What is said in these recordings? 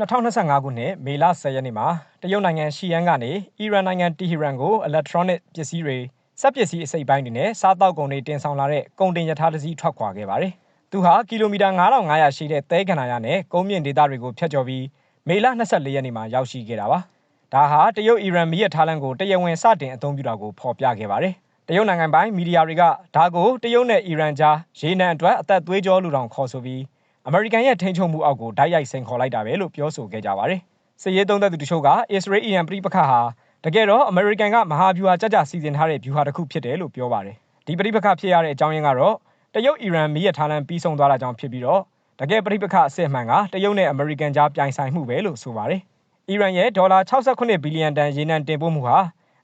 2025ခုနှစ်မေလ10ရက်နေ့မှာတရုတ်နိုင်ငံရှီယန်ကနေအီရန်နိုင်ငံတီဟီရန်ကိုအီလက်ထရောနစ်ပစ္စည်းတွေစက်ပစ္စည်းအစိပ်ပိုင်းတွေနဲ့စားတောက်ကုန်တွေတင်ဆောင်လာတဲ့ကုန်တင်ရထားတစ်စီးထွက်ခွာခဲ့ပါတယ်။သူဟာကီလိုမီတာ9500ရှိတဲ့သဲကန္နာရနဲ့ကုန်းမြင့်ဒေသတွေကိုဖြတ်ကျော်ပြီးမေလ24ရက်နေ့မှာရောက်ရှိခဲ့တာပါ။ဒါဟာတရုတ်အီရန်မီးရထားလမ်းကိုတရားဝင်စတင်အသုံးပြုတာကိုဖော်ပြခဲ့ပါတယ်။တရုတ်နိုင်ငံပိုင်းမီဒီယာတွေကဒါကိုတရုတ်နဲ့အီရန်ကြားရေနံအတွက်အသက်သွေးကြောလူတောင်ခေါ်ဆိုပြီး အမေရိကန်ရဲ့ထိန်းချုပ်မှုအောက်ကိုတိုက်ရိုက်ဆင်ခေါ်လိုက်တာပဲလို့ပြောဆိုခဲ့ကြပါတယ်။စစ်ရေးသုံးသက်သူတချို့ကအစ္စရေးအီရန်ပြည်ပခါဟာတကယ်တော့အမေရိကန်ကမဟာဗျူဟာကြကြစီစဉ်ထားတဲ့ဗျူဟာတစ်ခုဖြစ်တယ်လို့ပြောပါတယ်။ဒီပြည်ပခါဖြစ်ရတဲ့အကြောင်းရင်းကတော့တရုတ်အီရန်မီးရထားလမ်းပြီးဆုံးသွားတာကြောင့်ဖြစ်ပြီးတော့တကယ်ပြည်ပခအစစ်မှန်ကတရုတ်နဲ့အမေရိကန်ကြားပြိုင်ဆိုင်မှုပဲလို့ဆိုပါတယ်။အီရန်ရဲ့ဒေါ်လာ68ဘီလီယံတန်ရေနံတင်ပို့မှုဟာ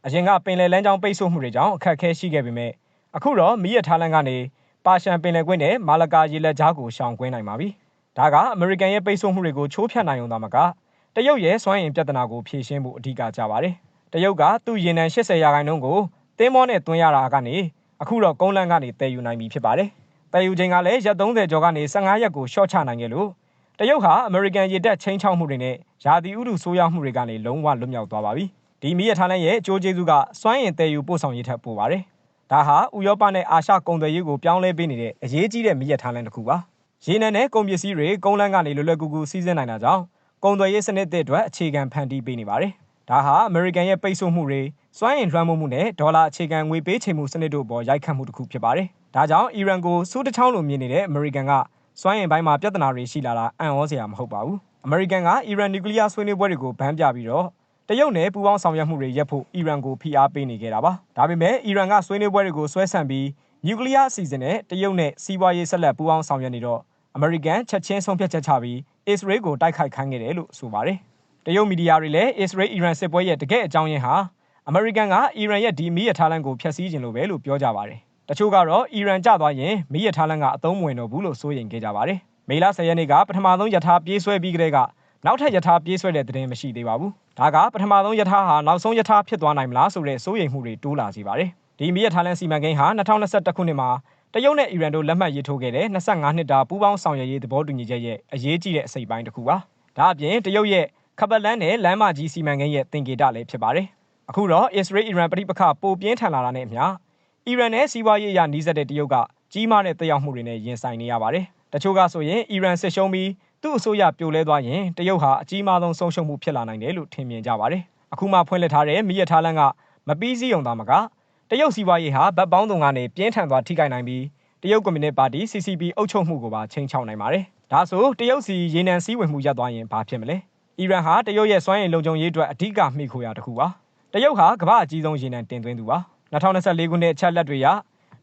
အရင်ကပင်လယ်လမ်းကြောင်းပိတ်ဆို့မှုတွေကြောင့်အခက်အခဲရှိခဲ့ပေမဲ့အခုတော့မီးရထားလမ်းကနေ ပါရှန်ပင်လယ်ကွေ့နဲ့မာလကာရေလက်ကြားကိုရှောင်ကွင်းနိုင်ပါပြီ။ဒါကအမေရိကန်ရဲ့ပိတ်ဆို့မှုတွေကိုချိုးဖျက်နိုင်ုံသာမကတရုတ်ရဲ့စွမ်းအင်ပြဿနာကိုဖြေရှင်းဖို့အဓိကကြပါတယ်။တရုတ်ကသူ့ရေနံ80ရာခိုင်နှုန်းကိုသင်းမောနဲ့သွင်းရတာကနေအခုတော့ကုန်းလန်းကနေတည်ယူနိုင်ပြီဖြစ်ပါတယ်။တည်ယူချိန်ကလည်းရက်30ကျော်ကနေ15ရက်ကိုရှော့ချနိုင်ခဲ့လို့တရုတ်ဟာအမေရိကန်ရေတပ်ချင်းချောက်မှုတွေနဲ့ယာတီဥတုဆိုးရွားမှုတွေကနေလုံးဝလွတ်မြောက်သွားပါပြီ။ဒီမီးရထားလမ်းရဲ့အကျိုးကျေးဇူးကစွမ်းအင်တည်ယူပို့ဆောင်ရေးထက်ပိုပါတယ်။ ဒါဟာဥရောပနဲ့အာရှကုန်သွယ်ရေးကိုပြောင်းလဲပေးနေတဲ့အရေးကြီးတဲ့မီးရထားလမ်းတစ်ခုပါ။ရေနံနဲ့ကုန်ပစ္စည်းတွေကုန်းလန်းကနေလွယ်လွယ်ကူကူစီးဆင်းနိုင်တာကြောင့်ကုန်သွယ်ရေးစနစ်တွေအတွက်အခြေခံဖန်တီးပေးနေပါတယ်။ဒါဟာအမေရိကန်ရဲ့ပိတ်ဆို့မှုတွေစွမ်းအင်လွှမ်းမိုးမှုနဲ့ဒေါ်လာအခြေခံငွေပေးချေမှုစနစ်တို့ပေါ်ရိုက်ခတ်မှုတစ်ခုဖြစ်ပါတယ်။ဒါကြောင့်အီရန်ကိုစူးတစ်ချောင်းလိုမြင်နေတဲ့အမေရိကန်ကစွမ်းအင်ပိုင်းမှာပြဿနာတွေရှိလာတာအံ့ဩစရာမဟုတ်ပါဘူး။အမေရိကန်ကအီရန်နျူကလ িয়ার ဆွေးနွေးပွဲတွေကိုဗန်းပြပြီးတော့ တရုတ်နဲ့ပူးပေါင်းဆောင်ရွက်မှုတွေရပ်ဖို့အီရန်ကိုဖိအားပေးနေခဲ့တာပါ။ဒါပေမဲ့အီရန်ကဆွေးနွေးပွဲတွေကိုဆွဲဆန့်ပြီးနျူကလ িয়ার အစီအစဉ်နဲ့တရုတ်နဲ့စီးပွားရေးဆက်လက်ပူးပေါင်းဆောင်ရွက်နေတော့အမေရိကန်ချက်ချင်းဆုံးဖြတ်ချက်ချပြီးအစ္စရေးကိုတိုက်ခိုက်ခိုင်းခဲ့တယ်လို့ဆိုပါတယ်။တရုတ်မီဒီယာတွေလည်းအစ္စရေးအီရန်စစ်ပွဲရဲ့တကယ့်အကြောင်းရင်းဟာအမေရိကန်ကအီရန်ရဲ့ဒီမီးရထားလမ်းကိုဖျက်ဆီးခြင်းလို့ပဲလို့ပြောကြပါတယ်။တချို့ကတော့အီရန်ကျသွားရင်မီးရထားလမ်းကအသုံးမဝင်တော့ဘူးလို့ဆိုရင်ခဲ့ကြပါတယ်။မေလ10ရက်နေ့ကပထမဆုံးယထာပြေးဆွဲပြီးကတည်းက နောက်ထပ်ယထာပြေးဆွဲတဲ့သတင်းမရှိသေးပါဘူး။ဒါကပထမဆုံးယထာဟာနောက်ဆုံးယထာဖြစ်သွားနိုင်မလားဆိုတဲ့စိုးရိမ်မှုတွေတိုးလာစေပါတယ်။ဒီမီးရထားလမ်းစီမံကိန်းဟာ2021ခုနှစ်မှာတရုတ်နဲ့အီရန်တို့လက်မှတ်ရေးထိုးခဲ့တဲ့25နှစ်တာပူးပေါင်းဆောင်ရွက်ရေးသဘောတူညီချက်ရဲ့အရေးကြီးတဲ့အစိပ်ပိုင်းတစ်ခုပါ။ဒါအပြင်တရုတ်ရဲ့ခပတ်လန်းနဲ့လမ်းမကြီးစီမံကိန်းရဲ့သင်္ကေတလည်းဖြစ်ပါတယ်။အခုတော့အစ္စရေးအီရန်ပြည်ပခပိုပြင်းထန်လာတာနဲ့အမျှအီရန်နဲ့စီးပွားရေးအရနှီးစပ်တဲ့တရုတ်ကကြီးမားတဲ့သက်ရောက်မှုတွေနဲ့ရင်ဆိုင်နေရပါတယ်။တချို့ကဆိုရင်အီရန်စစ်ရှုံးပြီး သူ့အစိုးရပြိုလဲသွားရင်တရုတ်ဟာအကြီးမားဆုံးဆုံးရှုံးမှုဖြစ်လာနိုင်တယ်လို့ထင်မြင်ကြပါတယ်။အခုမှဖွင့်လှစ်ထားတဲ့မိရထားလန်းကမပြီးစည်းုံသားမကတရုတ်စီးပွားရေးဟာဗတ်ပေါင်းတုံကနေပြင်းထန်သွားထိခိုက်နိုင်ပြီးတရုတ်ကွန်မြူနစ်ပါတီ CCP အုပ်ချုပ်မှုကိုပါချိန်ချောက်နိုင်ပါတယ်။ဒါဆိုတရုတ်စီရေနံစည်းဝင်မှုရပ်သွားရင်ဘာဖြစ်မလဲ။အီရန်ဟာတရုတ်ရဲ့စွမ်းရည်လုံခြုံရေးအတွက်အဓိကမှီခိုရာတစ်ခုပါ။တရုတ်ဟာကမ္ဘာအကြီးဆုံးရေနံတင်သွင်းသူပါ။2024ခုနှစ်အချက်လက်တွေအရ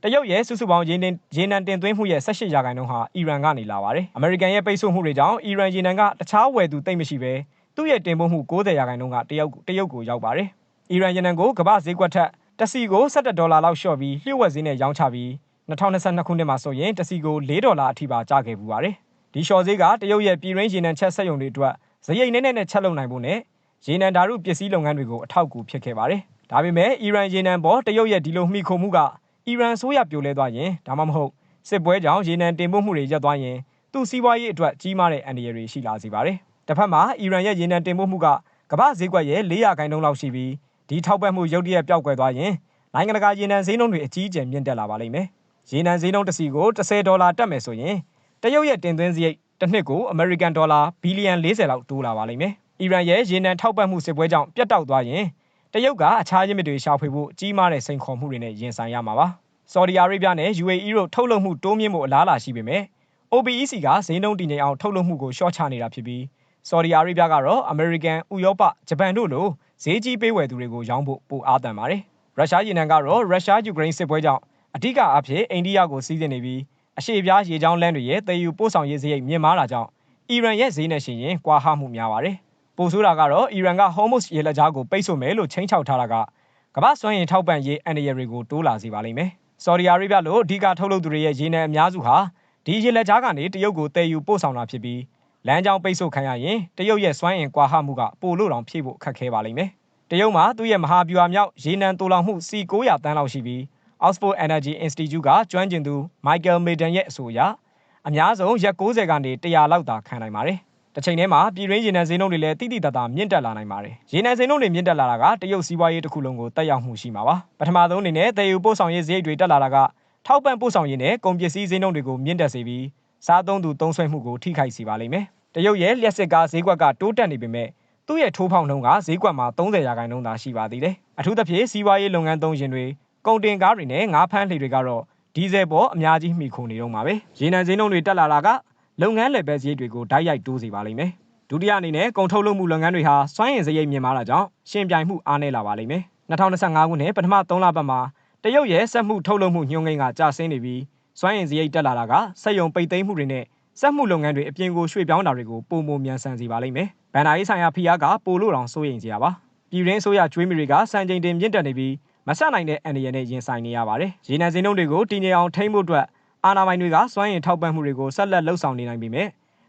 တရုတ်ရဲ့စုစုပေါင်းရေနံရေနံတင်သွင်းမှုရဲ့18ရာခိုင်နှုန်းဟာအီရန်ကနေလာပါတယ်။အမေရိကန်ရဲ့ပိတ်ဆို့မှုတွေကြောင့်အီရန်ရေနံကတခြားဝယ်သူတိတ်မရှိပဲသူ့ရဲ့တင်ပို့မှု90ရာခိုင်နှုန်းကတရုတ်တရုတ်ကိုရောက်ပါတယ်။အီရန်ရေနံကိုကမ္ဘာဈေးကွက်ထက်တစီကို17ဒေါ်လာလောက်လျှော့ပြီးလျှို့ဝှက်ဈေးနဲ့ရောင်းချပြီး2022ခုနှစ်မှာဆိုရင်တစီကို4ဒေါ်လာအထိပါကျခဲ့ပူပါတယ်။ဒီလျှော်ဈေးကတရုတ်ရဲ့ပြည်ရင်းရေနံချက်ဆက်ယုံတွေအတွက်ဇရိတ်နဲ့နဲ့ချက်လုပ်နိုင်ဖို့နဲ့ရေနံဓာတ်ပစ္စည်းလုပ်ငန်းတွေကိုအထောက်အကူဖြစ်ခဲ့ပါတယ်။ဒါပေမဲ့အီရန်ရေနံပေါ်တရုတ်ရဲ့ဒီလိုမှီခိုမှုက အီရန်ဆိုးရပြိုလဲသွားရင်ဒါမှမဟုတ်စစ်ပွဲကြောင့်ရေနံတင်ပို့မှုတွေရပ်သွားရင်သူ့စီးပွားရေးအတွက်ကြီးမားတဲ့အန္တရာယ်တွေရှိလာစေပါတယ်။တစ်ဖက်မှာအီရန်ရဲ့ရေနံတင်ပို့မှုကကမ္ဘာဈေးကွက်ရဲ့400ခိုင်နှုန်းလောက်ရှိပြီးဒီထောက်ပံ့မှုရုတ်တရက်ပျောက်ကွယ်သွားရင်နိုင်ငံတကာရေနံဈေးနှုန်းတွေအကြီးအကျယ်မြင့်တက်လာပါလိမ့်မယ်။ရေနံဈေးနှုန်းတစ်စီကို10ဒေါ်လာတက်မယ်ဆိုရင်တရုတ်ရဲ့တင်သွင်းစရိတ်တစ်နှစ်ကိုအမေရိကန်ဒေါ်လာဘီလီယံ40လောက်တိုးလာပါလိမ့်မယ်။အီရန်ရဲ့ရေနံထောက်ပံ့မှုစစ်ပွဲကြောင့်ပြတ်တောက်သွားရင် တရုတ်ကအခြားရင်းမြစ်တွေရှာဖွေဖို့ကြီးမားတဲ့စိန်ခေါ်မှုတွေနဲ့ရင်ဆိုင်ရမှာပါ။ဆော်ဒီအာရေဗျနဲ့ UAE တို့ထုတ်လုပ်မှုတိုးမြင့်ဖို့အလားအလာရှိပေမဲ့ OPEC ကဈေးနှုန်းတည်ငြိမ်အောင်ထုတ်လုပ်မှုကိုရှော့ချနေတာဖြစ်ပြီးဆော်ဒီအာရေဗျကတော့အမေရိကန်၊ဥရောပ၊ဂျပန်တို့လိုဈေးကြီးပေးဝယ်သူတွေကိုရောင်းဖို့ပိုအားတန်ပါတယ်။ရုရှားရေနံကတော့ရုရှားယူကရိန်းစစ်ပွဲကြောင့်အဓိကအဖြစ်အိန္ဒိယကိုစီးတင်နေပြီးအရှေ့ပြားရေကြောင်းလမ်းတွေရဲ့တည်ယူပို့ဆောင်ရေးစရိတ်မြင့်မားတာကြောင့်အီရန်ရဲ့ဈေးနဲ့ရှင်ရင်ကွာဟမှုများပါတယ်။ ပိုဆိုးတာကတော့အီရန်ကဟော်မုတ်ရေလက်ကြားကိုပိတ်ဆို့မယ်လို့ချိန်ချောက်ထားတာကကမ္ဘာစွမ်းရည်ထောက်ပံ့ရေးအန်ဒီရတွေကိုတိုးလာစေပါလိမ့်မယ်။ဆော်ဒီအာရေဗျလိုအဓိကထုတ်လုပ်သူတွေရဲ့ရေနံအများစုဟာဒီရေလက်ကြားကနေတရုတ်ကိုတည်ယူပို့ဆောင်တာဖြစ်ပြီးလမ်းကြောင်းပိတ်ဆို့ခံရရင်တရုတ်ရဲ့စွမ်းအင်ကွာဟမှုကပိုလို့တောင်ဖြည့်ဖို့ခက်ခဲပါလိမ့်မယ်။တရုတ်မှာသူ့ရဲ့မဟာဗျူဟာမြောက်ရေနံတူလောင်မှုစီ900 တန်းလောက်ရှိပြီး Oxford Energy Institute ကကျွမ်းကျင်သူ Michael Maiden ရဲ့အဆိုအရအများဆုံးရက်60ကနေ100လောက်သာခံနိုင်ပါတယ်။ တစ်ချိန်တည်းမှာပြည်တွင်းရေနံဈေးနှုန်းတွေလည်းတိတိတတ်တာမြင့်တက်လာနိုင်ပါတယ်။ရေနံဈေးနှုန်းတွေမြင့်တက်လာတာကတရုတ်စီးပွားရေးတစ်ခုလုံးကိုတက်ရောက်မှုရှိမှာပါ။ပထမဆုံးအနေနဲ့တည်ယူပို့ဆောင်ရေးဈေးတွေတက်လာတာကထောက်ပံ့ပို့ဆောင်ရေးနဲ့ကုန်ပစ္စည်းဈေးနှုန်းတွေကိုမြင့်တက်စေပြီးစားသုံးသူသုံးစွဲမှုကိုထိခိုက်စေပါလိမ့်မယ်။တရုတ်ရဲ့လျှက်စစ်ကားဈေးကွက်ကတိုးတက်နေပေမဲ့သူ့ရဲ့ထိုးဖောက်နှုန်းကဈေးကွက်မှာ30ရာခိုင်နှုန်းသာရှိပါသေးတယ်။အထူးသဖြင့်စီးပွားရေးလုပ်ငန်းသုံးရင်တွေကုန်တင်ကားတွေနဲ့ငါးဖမ်းလှေတွေကတော့ဒီဇယ်ပေါ်အများကြီးမှီခိုနေတော့မှာပဲ။ရေနံဈေးနှုန်းတွေတက်လာတာက လုပ်ငန်းလည်ပတ်ဈေးတွေကိုဓာတ်ရိုက်တိုးစေပါလိမ့်မယ်။ဒုတိယအနေနဲ့ကုန်ထုတ်လုပ်မှုလုပ်ငန်းတွေဟာစွမ်းအင်စရိတ်မြင့်မားတာကြောင့်ရှင်ပြိုင်မှုအားနည်းလာပါလိမ့်မယ်။2025ခုနှစ်ပထမ3လပတ်မှာတရုတ်ရဲ့စက်မှုထုတ်လုပ်မှုညွှန်းကိန်းကကျဆင်းနေပြီးစွမ်းအင်စရိတ်တက်လာတာကစက်ယုံပိတ်သိမ်းမှုတွေနဲ့စက်မှုလုပ်ငန်းတွေအပြင်ကိုရွှေ့ပြောင်းတာတွေကိုပုံမမြန်ဆန်စေပါလိမ့်မယ်။ဗန်နာရေးဆိုင်ရာဖိအားကပိုလို့တောင်စိုးရိမ်စရာပါ။ပြည်ရင်းဆိုရကျွေးမီတွေကစံချိန်တင်မြင့်တက်နေပြီးမဆက်နိုင်တဲ့အန်ဒီရနဲ့ရင်ဆိုင်နေရပါတယ်။ရေနံစင်းတို့တွေကိုတည်ငြိမ်အောင်ထိန်းဖို့အတွက် အာဏာပိုင်တွေကစွမ်းရည်ထောက်ပံ့မှုတွေကိုဆက်လက်လှုပ်ဆောင်နေနိုင်ပေမဲ့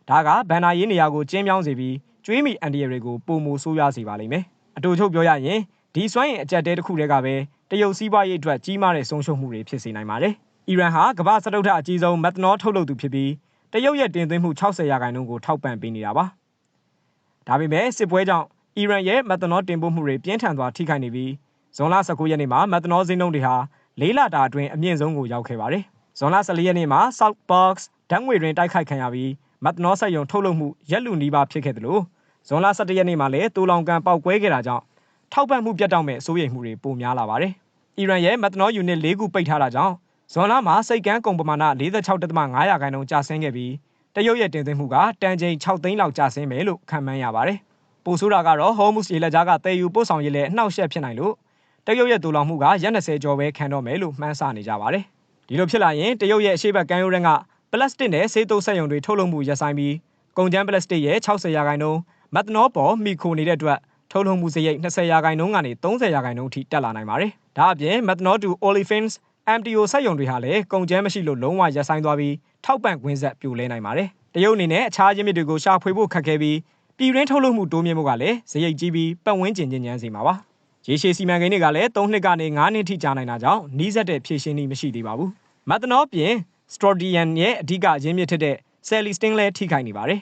ဒါကဗန်နာရေးနေရာကိုကျင်းပြောင်းစေပြီးကျွေးမီအန်ဒီရတွေကိုပုံမဆိုးရွားစေပါလိမ့်မယ်။အတူချုပ်ပြောရရင်ဒီစွမ်းရည်အကြက်တဲတစ်ခုတည်းကပဲတရုတ်စီးပွားရေးအတွက်ကြီးမားတဲ့ဆုံးရှုံးမှုတွေဖြစ်စေနိုင်ပါတယ်။အီရန်ဟာကမ္ဘာစတုထအကြီးဆုံးမက်သနောထုတ်လုပ်သူဖြစ်ပြီးတရုတ်ရဲ့တင်သွင်းမှု60ရာခိုင်နှုန်းကိုထောက်ပံ့ပေးနေတာပါ။ဒါပေမဲ့စစ်ပွဲကြောင့်အီရန်ရဲ့မက်သနောတင်ပို့မှုတွေပြင်းထန်စွာထိခိုက်နေပြီးဇွန်လ19ရက်နေ့မှာမက်သနောဈေးနှုန်းတွေဟာလေးလတာအတွင်းအမြင့်ဆုံးကိုရောက်ခဲ့ပါတယ်။ ဇွန်လ14ရက်နေ့မှာ South Box ဓာတ်ငွေတွင်တိုက်ခိုက်ခံရပြီးမက်သနောဆက်ယုံထုတ်လုပ်မှုရက်လူနီးပါးဖြစ်ခဲ့တယ်လို့ဇွန်လ17ရက်နေ့မှာလည်းတူလောင်ကန်ပေါက်ကွဲခဲ့တာကြောင့်ထောက်ပံ့မှုပြတ်တောက်မဲ့စိုးရိမ်မှုတွေပိုများလာပါတယ်။အီရန်ရဲ့မက်သနောယူနစ်၄ခုပိတ်ထားတာကြောင့်ဇွန်လမှာစိတ်ကန်းကုန်ပမာဏ46.5ရာခိုင်နှုန်းကျဆင်းခဲ့ပြီးတရုတ်ရဲ့တင်သွင်းမှုကတန်ချိန်6သိန်းလောက်ကျဆင်းမယ်လို့ခန့်မှန်းရပါတယ်။ပိုဆိုးတာကတော့ Hormuz ရေလက်ကြားကတည်ယူပို့ဆောင်ရေးလည်းအနှောက်အယှက်ဖြစ်နိုင်လို့တရုတ်ရဲ့တူလောင်မှုကရက်20ကျော်ပဲခံတော့မယ်လို့မှန်းဆနေကြပါတယ်။ ဒီလိုဖြစ်လာရင်တရုတ်ရဲ့အရှိတ်ကမ်းရိုးရင်းကပလတ်စတစ်နဲ့ဆေးသုံးဆက်ရုံတွေထုတ်လုပ်မှုရပ်ဆိုင်းပြီးကုန်ကျန်းပလတ်စတစ်ရဲ့60ရာခိုင်နှုန်းမက်သနောပေါ်မိခိုနေတဲ့အတွက်ထုတ်လုပ်မှုစရိတ်20ရာခိုင်နှုန်းကနေ30ရာခိုင်နှုန်းထိတက်လာနိုင်ပါတယ်။ဒါအပြင် methanol to olefins MTO စက်ရုံတွေဟာလည်းကုန်ကျန်းမရှိလို့လုံးဝရပ်ဆိုင်းသွားပြီးထောက်ပံ့ခွင့်ဆက်ပြိုလဲနိုင်ပါတယ်။တရုတ်အနေနဲ့အခြားရင်းမြစ်တွေကိုရှာဖွေဖို့ခက်ခဲပြီးပြည်ရင်းထုတ်လုပ်မှုတိုးမြင့်မှုကလည်းစရိတ်ကြီးပြီးပတ်ဝန်းကျင်ညဉ့်ညမ်းစေမှာပါ။ ရေရှည်စီမံကိန်းတွေကလည်း3နှစ်ကနေ9နှစ်ထိကြာနိုင်တာကြောင့်နီးစပ်တဲ့ဖြည့်ရှင်းနည်းမရှိသေးပါဘူး။ methanol ပြင် Strontium ရဲ့အဓိကရင်းမြစ်ဖြစ်တဲ့ Celestine လည်းထိခိုက်နေပါတယ်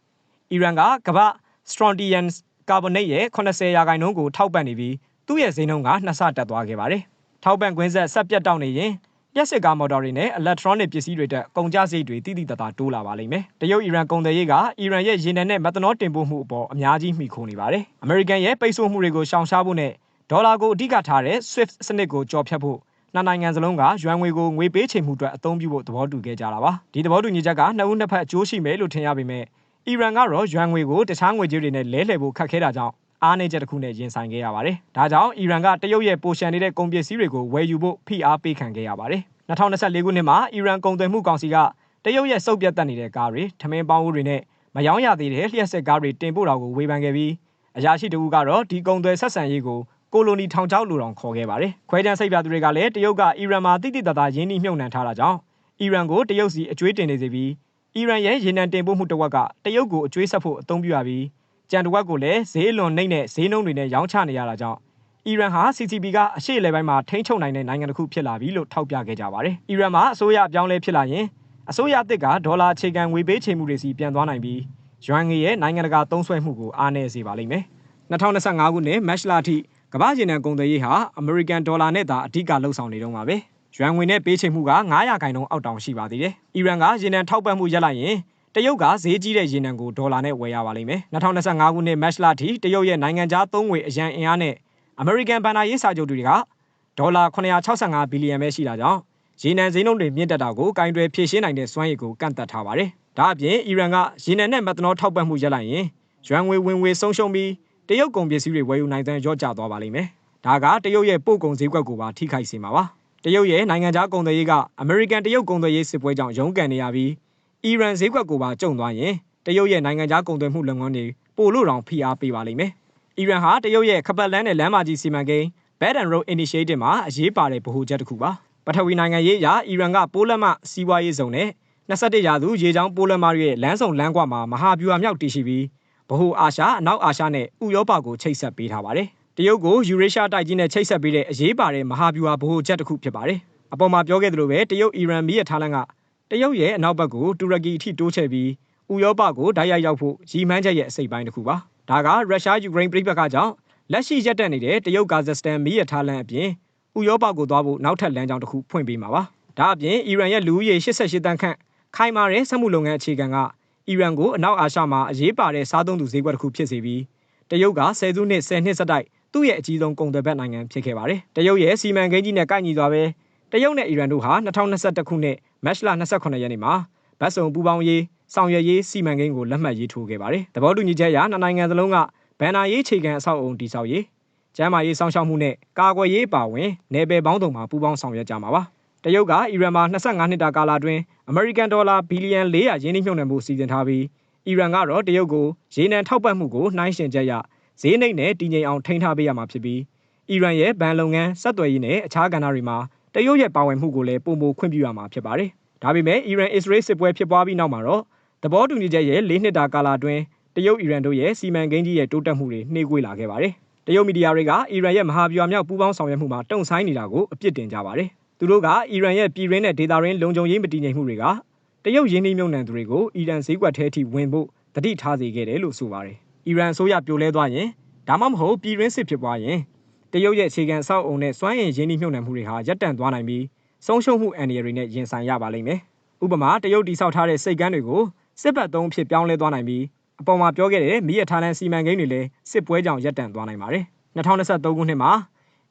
။အီရန်ကကမ္ဘာ Strontium ကာဗွန်နိတ်ရဲ့80ရာခိုင်နှုန်းကိုထောက်ပံ့နေပြီးသူ့ရဲ့ဈေးနှုန်းကနှစ်ဆတက်သွားခဲ့ပါတယ်။ထောက်ပံ့ခွင့်ဆက်ဆက်ပြတ်တောက်နေရင်လျှက်စစ်ကားမော်တော်တွေနဲ့ electronic ပစ္စည်းတွေတက်ကုန်ကျစရိတ်တွေတိတိတတ်တာတိုးလာပါလိမ့်မယ်။တရုတ်အီရန်ကုန်သည်ရေးကအီရန်ရဲ့ရေနံနဲ့မက်သနောတင်ပို့မှုအပေါ်အများကြီးမှီခိုနေပါတယ်။အမေရိကန်ရဲ့ပိတ်ဆို့မှုတွေကိုရှောင်ရှားဖို့နဲ့ ဒေါ်လာကိုအဓိကထားတဲ့ SWIFT စနစ်ကိုကြော်ဖြတ်ဖို့နှစ်နိုင်ငံစလုံးကရွမ်ငွေကိုငွေပေးချိန်မှုအတွက်အသုံးပြုဖို့သဘောတူခဲ့ကြတာပါ။ဒီသဘောတူညီချက်ကနှစ်ဦးနှစ်ဖက်အကျိုးရှိမယ်လို့ထင်ရပေမဲ့အီရန်ကတော့ရွမ်ငွေကိုတခြားငွေကြေးတွေနဲ့လဲလှယ်ဖို့ခက်ခဲတာကြောင့်အားနည်းချက်တစ်ခုနဲ့ရင်ဆိုင်ခဲ့ရပါတယ်။ဒါကြောင့်အီရန်ကတရုတ်ရဲ့ပိုရှန်နေတဲ့ကုန်ပစ္စည်းတွေကိုဝယ်ယူဖို့ဖိအားပေးခံခဲ့ရပါတယ်။2024ခုနှစ်မှာအီရန်ကုန်သွယ်မှုကောင်စီကတရုတ်ရဲ့စုပ်ပြတ်တက်နေတဲ့ကားတွေထမင်းပေါင်းဦးတွေနဲ့မယောင်းရသေးတဲ့လျှက်စစ်ကားတွေတင်ပို့တာကိုဝေဖန်ခဲ့ပြီးအရာရှိတဦးကတော့ဒီကုန်သွယ်ဆက်ဆံရေးကို ကိုလိုနီထောင်ချောက်လိုတောင်ခေါ်ခဲ့ပါတယ်။ခွဲတန်းစိတ်ပြသူတွေကလည်းတရုတ်ကအီရန်မှာတိတိတသားရင်းနှီးမြှုပ်နှံထားတာကြောင့်အီရန်ကိုတရုတ်စီအကျွေးတင်နေစေပြီးအီရန်ရဲ့ရေနံတင်ပို့မှုတစ်ဝက်ကတရုတ်ကိုအကျွေးဆက်ဖို့အသုံးပြုရပြီးကြံတစ်ဝက်ကိုလည်းဈေးလွန်နှိမ့်တဲ့ဈေးနှုန်းတွေနဲ့ရောင်းချနေရတာကြောင့်အီရန်ဟာ CCP ကအရှေ့လေပိုင်းမှာထိန်းချုပ်နိုင်တဲ့နိုင်ငံတစ်ခုဖြစ်လာပြီလို့ထောက်ပြခဲ့ကြပါတယ်။အီရန်မှာအစိုးရအပြောင်းလဲဖြစ်လာရင်အစိုးရအသစ်ကဒေါ်လာအခြေခံငွေပေးချေမှုတွေစီပြန်သွားနိုင်ပြီးယွမ်ငွေရဲ့နိုင်ငံတကာသုံးစွဲမှုကိုအားနည်းစေပါလိမ့်မယ်။2025ခုနှစ်မတ်လအထိ ကမ္ဘာရေနံကုန်သွယ်ရေးဟာအမေရိကန်ဒေါ်လာနဲ့သာအဓိကလှုပ်ဆောင်နေတော့မှာပဲ။ယွမ်ငွေနဲ့ပေးချေမှုက900ခိုင်နှုန်းအောက်တောင်ရှိပါသေးတယ်။အီရန်ကရေနံထောက်ပံ့မှုရပ်လိုက်ရင်တရုတ်ကဈေးကြီးတဲ့ရေနံကိုဒေါ်လာနဲ့ဝယ်ရပါလိမ့်မယ်။2025ခုနှစ်မတ်လအထိတရုတ်ရဲ့နိုင်ငံခြားသုံးငွေအရန်အင်အားနဲ့အမေရိကန်ဘဏ္ဍာရေးစာချုပ်တွေကဒေါ်လာ965ဘီလီယံပဲရှိတာကြောင့်ရေနံဈေးနှုန်းတွေမြင့်တက်တာကိုကင်တွယ်ဖြည့်ရှင်းနိုင်တဲ့စွမ်းရည်ကိုကန့်သတ်ထားပါတယ်။ဒါအပြင်အီရန်ကရေနံနဲ့မက်သနောထောက်ပံ့မှုရပ်လိုက်ရင်ယွမ်ငွေဝင်ငွေဆုံးရှုံးပြီး တရုတ်ကုန်ပစ္စည်းတွေဝယ်ယူနိုင်တဲ့ရော့ကျသွားပါလိမ့်မယ်။ဒါကတရုတ်ရဲ့ပို့ကုန်ဈေးကွက်ကိုပါထိခိုက်စေမှာပါ။တရုတ်ရဲ့နိုင်ငံခြားကုန်သွယ်ရေးကအမေရိကန်တရုတ်ကုန်သွယ်ရေးစစ်ပွဲကြောင့်ရုန်းကန်နေရပြီးအီရန်ဈေးကွက်ကိုပါကျုံသွားရင်တရုတ်ရဲ့နိုင်ငံခြားကုန်သွယ်မှုလုပ်ငန်းတွေပို့လို့တောင်ဖိအားပေးပါလိမ့်မယ်။အီရန်ဟာတရုတ်ရဲ့ခပတ်လန်းနဲ့လမ်းမကြီးစီမံကိန်း Belt and Road Initiative မှာအရေးပါတဲ့ဗဟိုချက်တစ်ခုပါ။ပထဝီနိုင်ငံရေးအရအီရန်ကပိုးလက်မစီးပွားရေးဇုံနဲ့21ရာစုရေချောင်းပိုးလက်မရဲ့လမ်းဆောင်လမ်းကွာမှာမဟာဗျူဟာမြောက်တည်ရှိပြီး ဗဟိုအာရှအနောက်အာရှနဲ့ဥရောပကိုချိတ်ဆက်ပေးထားပါတယ်။တရုတ်ကိုယူရေးရှားတိုက်ကြီးနဲ့ချိတ်ဆက်ပေးတဲ့အရေးပါတဲ့မဟာဗျူဟာဗဟိုချက်တစ်ခုဖြစ်ပါတယ်။အပေါ်မှာပြောခဲ့သလိုပဲတရုတ်အီရန်မီးရထားလမ်းကတရုတ်ရဲ့အနောက်ဘက်ကိုတူရကီအထိတိုးချဲ့ပြီးဥရောပကိုဓာတ်ရိုက်ရောက်ဖို့ရည်မှန်းချက်ရဲ့အစိတ်ပိုင်းတစ်ခုပါဒါကရုရှားယူကရိန်းပြည်ပခါကြောင့်လက်ရှိရပ်တန့်နေတဲ့တရုတ်ကာဇက်စတန်မီးရထားလမ်းအပြင်ဥရောပကိုသွားဖို့နောက်ထပ်လမ်းကြောင်းတစ်ခုဖွင့်ပေးမှာပါဒါအပြင်အီရန်ရဲ့လူဦးရေ88တန်းခန့်ခိုင်မာတဲ့စက်မှုလုပ်ငန်းအခြေခံက အီရန်ကိုအနောက်အာရှမှာအရေးပါတဲ့စားသုံးသူဈေးကွက်တစ်ခုဖြစ်စေပြီးတရုတ်က10စုနှစ်10နှစ်ဆက်တိုက်သူ့ရဲ့အကြီးဆုံးကုန်သွယ်ဘက်နိုင်ငံဖြစ်ခဲ့ပါတယ်တရုတ်ရဲ့စီမံကိန်းကြီးနဲ့ကိုက်ညီသွားပဲတရုတ်နဲ့အီရန်တို့ဟာ2021ခုနှစ်မတ်လ28ရက်နေ့မှာဗတ်စုံပူးပေါင်းရေးဆောင်ရွက်ရေးစီမံကိန်းကိုလက်မှတ်ရေးထိုးခဲ့ပါတယ်သဘောတူညီချက်အရနှစ်နိုင်ငံသလုံးကဗန်နာရေးခြေခံအဆောက်အုံတည်ဆောက်ရေးကျန်းမာရေးစောင့်ရှောက်မှုနဲ့ကာကွယ်ရေးပါဝင်နယ်ပယ်ပေါင်းစုံမှာပူးပေါင်းဆောင်ရွက်ကြမှာပါ တရုတ်ကအီရန်မှာ25နှစ်တာကာလအတွင်းအမေရိကန်ဒေါ်လာဘီလီယံ400ရင်းနှီးမြှုပ်နှံမှုစီစဉ်ထားပြီးအီရန်ကတော့တရုတ်ကိုရေနံထောက်ပံ့မှုကိုနှိုင်းယှဉ်ချက်ရဈေးနှိမ့်နဲ့တည်ငြိမ်အောင်ထိန်းထားပေးရမှာဖြစ်ပြီးအီရန်ရဲ့ဗန်လုပ်ငန်းဆက်သွယ်ရေးနဲ့အခြားကဏ္ဍတွေမှာတရုတ်ရဲ့ပါဝင်မှုကိုလည်းပုံမခွင့်ပြုရမှာဖြစ်ပါတယ်ဒါပေမဲ့အီရန်အစ္စရေးစစ်ပွဲဖြစ်ပွားပြီးနောက်မှာတော့သဘောတူညီချက်ရဲ့၄နှစ်တာကာလအတွင်းတရုတ်အီရန်တို့ရဲ့စီမံကိန်းကြီးရဲ့တိုးတက်မှုတွေနှေးကွေးလာခဲ့ပါတယ်။တရုတ်မီဒီယာတွေကအီရန်ရဲ့မဟာဗျူဟာမြောက်ပူးပေါင်းဆောင်ရွက်မှုမှာတုံ့ဆိုင်းနေတာကိုအပြစ်တင်ကြပါတယ်။ သူတို့ကအီရန်ရဲ့ပြည်ရင်းနဲ့ဒေသရင်းလုံခြုံရေးမတည်ငြိမ်မှုတွေကတရုတ်ရင်းနှီးမြှုပ်နှံသူတွေကိုအီရန်ဈေးကွက်ထဲထိဝင်ဖို့တတိထားစေခဲ့တယ်လို့ဆိုပါတယ်။အီရန်အစိုးရပြိုလဲသွားရင်ဒါမှမဟုတ်ပြည်ရင်းစစ်ဖြစ်ပွားရင်တရုတ်ရဲ့အခြေခံဆောက်အုံနဲ့စွမ်းအင်ရင်းနှီးမြှုပ်နှံမှုတွေဟာရပ်တန့်သွားနိုင်ပြီးဆုံးရှုံးမှုအန္တရာယ်တွေနဲ့ရင်ဆိုင်ရပါလိမ့်မယ်။ဥပမာတရုတ်တိဆောက်ထားတဲ့စိတ်ကမ်းတွေကိုစစ်ဘက်သုံးဖြစ်ပြောင်းလဲသွားနိုင်ပြီးအပေါ်မှာပြောခဲ့တဲ့မိရထားလန်စီမံကိန်းတွေလည်းစစ်ပွဲကြောင့်ရပ်တန့်သွားနိုင်ပါတယ်။2023ခုနှစ်မှာ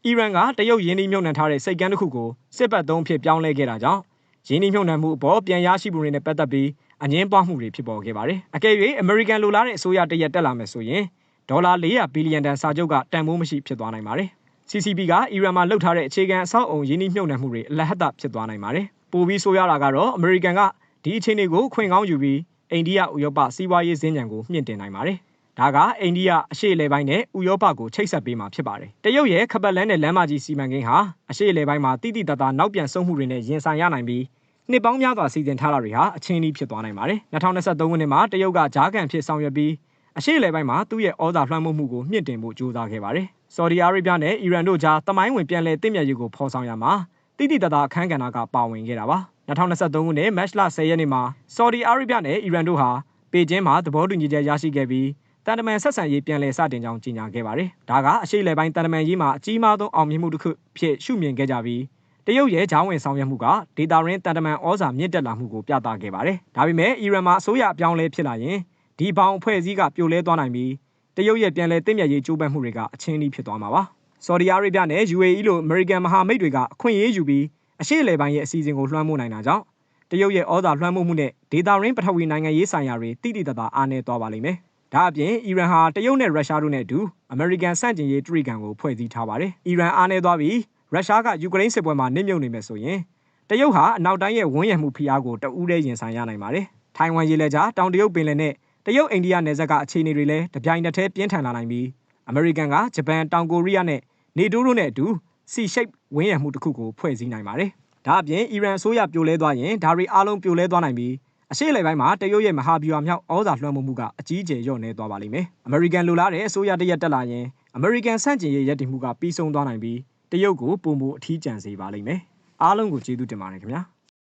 အီရန်ကတရုတ်ရင်းနှီးမြှုပ်နှံထားတဲ့စိတ်ကမ်းတစ်ခုကိုစစ်ဘက်သုံးဖြစ်ပြောင်းလဲခဲ့တာကြောင့်ရင်းနှီးမြှုပ်နှံမှုအပေါ်ပြန်ရရှိမှုတွေနဲ့ပတ်သက်ပြီးအငင်းပွားမှုတွေဖြစ်ပေါ်ခဲ့ပါတယ်။အကယ်၍အမေရိကန်လိုလားတဲ့အစိုးရတရက်တက်လာမယ်ဆိုရင်ဒေါ်လာ400ဘီလီယံတန်စာချုပ်ကတန်ဖိုးမရှိဖြစ်သွားနိုင်ပါတယ်။ CCP ကအီရန်မှာလှုပ်ထားတဲ့အခြေခံအဆောက်အုံရင်းနှီးမြှုပ်နှံမှုတွေအလဟတ်တဖြစ်သွားနိုင်ပါတယ်။ပိုပြီးဆိုးရတာကတော့အမေရိကန်ကဒီအခြေအနေကိုခွင့်ကောင်းယူပြီးအိန္ဒိယဥရောပစီးပွားရေးစင်ကြံကိုမြင့်တင်နိုင်ပါတယ်။ ဒါကအိန္ဒိယအရှေ့အလယ်ပိုင်းနဲ့ဥရောပကိုချိတ်ဆက်ပေးမှာဖြစ်ပါတယ်။တရုတ်ရဲ့ခပတ်လန်းနဲ့လမ်းမကြီးစီမံကိန်းဟာအရှေ့အလယ်ပိုင်းမှာတိတိတတ်တာနောက်ပြန်ဆုံးမှုတွေနဲ့ရင်ဆိုင်ရနိုင်ပြီးနှစ်ပေါင်းများစွာစီစဉ်ထားတာတွေဟာအချင်းကြီးဖြစ်သွားနိုင်ပါတယ်။2023ခုနှစ်မှာတရုတ်ကဂျားကန်ဖြစ်ဆောင်ရွက်ပြီးအရှေ့အလယ်ပိုင်းမှာသူ့ရဲ့ဩဇာလွှမ်းမိုးမှုကိုမြင့်တင်ဖို့ကြိုးစားခဲ့ပါတယ်။ဆော်ဒီအာရေဗျနဲ့အီရန်တို့ကြားတမိုင်းဝင်ပြန်လည်တင့်မြတ်ရေးကိုဖော်ဆောင်ရမှာတိတိတတ်တာအခမ်းကဏ္ဍကပါဝင်ခဲ့တာပါ2023ခုနှစ်မတ်လ10ရက်နေ့မှာဆော်ဒီအာရေဗျနဲ့အီရန်တို့ဟာပေကျင်းမှာသဘောတူညီချက်ရရှိခဲ့ပြီး တန်တမန်ဆက်ဆံရေးပြန်လည်စတင်ကြောင်းကြေညာခဲ့ပါတယ်။ဒါကအရှိလေပိုင်းတန်တမန်ရေးမှာအကြီးမားဆုံးအောင်မြင်မှုတစ်ခုဖြစ်ရှုမြင်ခဲ့ကြပြီးတရုတ်ရဲ့ဂျောင်းဝင်ဆောင်ရွက်မှုကဒေတာရင်းတန်တမန်ဩဇာမြင့်တက်လာမှုကိုပြသခဲ့ပါတယ်။ဒါပေမဲ့အီရန်မှာအစိုးရအပြောင်းလဲဖြစ်လာရင်ဒီဘောင်အဖွဲ့အစည်းကပြိုလဲသွားနိုင်ပြီးတရုတ်ရဲ့ပြန်လည်တင့်မြတ်ရေးကြိုးပမ်းမှုတွေကအချင်းကြီးဖြစ်သွားမှာပါ။ဆော်ဒီအာရေဗျနဲ့ UAE လိုအမေရိကန်မဟာမိတ်တွေကအခွင့်အရေးယူပြီးအရှိလေပိုင်းရဲ့အစီအစဉ်ကိုလွှမ်းမိုးနိုင်တာကြောင့်တရုတ်ရဲ့ဩဇာလွှမ်းမိုးမှုနဲ့ဒေတာရင်းပထဝီနိုင်ငံရေးဆိုင်ရာတွေတိတိတတ်တာအားနည်းသွားပါလိမ့်မယ်။ ဒါအပြင်အီရန်ဟာတရုတ်နဲ့ရုရှားတို့နဲ့အတူအမေရိကန်စန့်ကျင်ရေးတရိကန်ကိုဖွဲ့စည်းထားပါတယ်။အီရန်အားနည်းသွားပြီးရုရှားကယူကရိန်းစစ်ပွဲမှာနစ်မြုပ်နေမယ်ဆိုရင်တရုတ်ဟာအနောက်တိုင်းရဲ့ဝန်းရံမှုဖိအားကိုတအူးတည်းရင်ဆိုင်ရနိုင်ပါတယ်။ထိုင်ဝမ်ရေလက်ကြားတောင်တရုတ်ပင်လယ်နဲ့တရုတ်အိန္ဒိယနယ်စပ်ကအခြေအနေတွေလည်းတပြိုင်နက်တည်းပြင်းထန်လာနိုင်ပြီးအမေရိကန်ကဂျပန်တောင်ကိုရီးယားနဲ့နေတိုးတို့နဲ့အတူစီရှိတ်ဝန်းရံမှုတစ်ခုကိုဖွဲ့စည်းနိုင်ပါတယ်။ဒါအပြင်အီရန်အစိုးရပြိုလဲသွားရင်ဒါတွေအားလုံးပြိုလဲသွားနိုင်ပြီး အရှိလေပိုင်းမှာတရုတ်ရဲ့မဟာဗျူဟာမြောက်ဩဇာလွှမ်းမိုးမှုကအကြီးအကျယ်လျော့နေသွားပါလိမ့်မယ်။အမေရိကန်လိုလားတဲ့အစိုးရတရက်တက်လာရင်အမေရိကန်စန့်ကျင်ရေးရည်တည်မှုကပြီးဆုံးသွားနိုင်ပြီးတရုတ်ကိုပုံမူအထီးကျန်စေပါလိမ့်မယ်။အားလုံးကိုကျေးဇူးတင်ပါတယ်ခင်ဗျာ။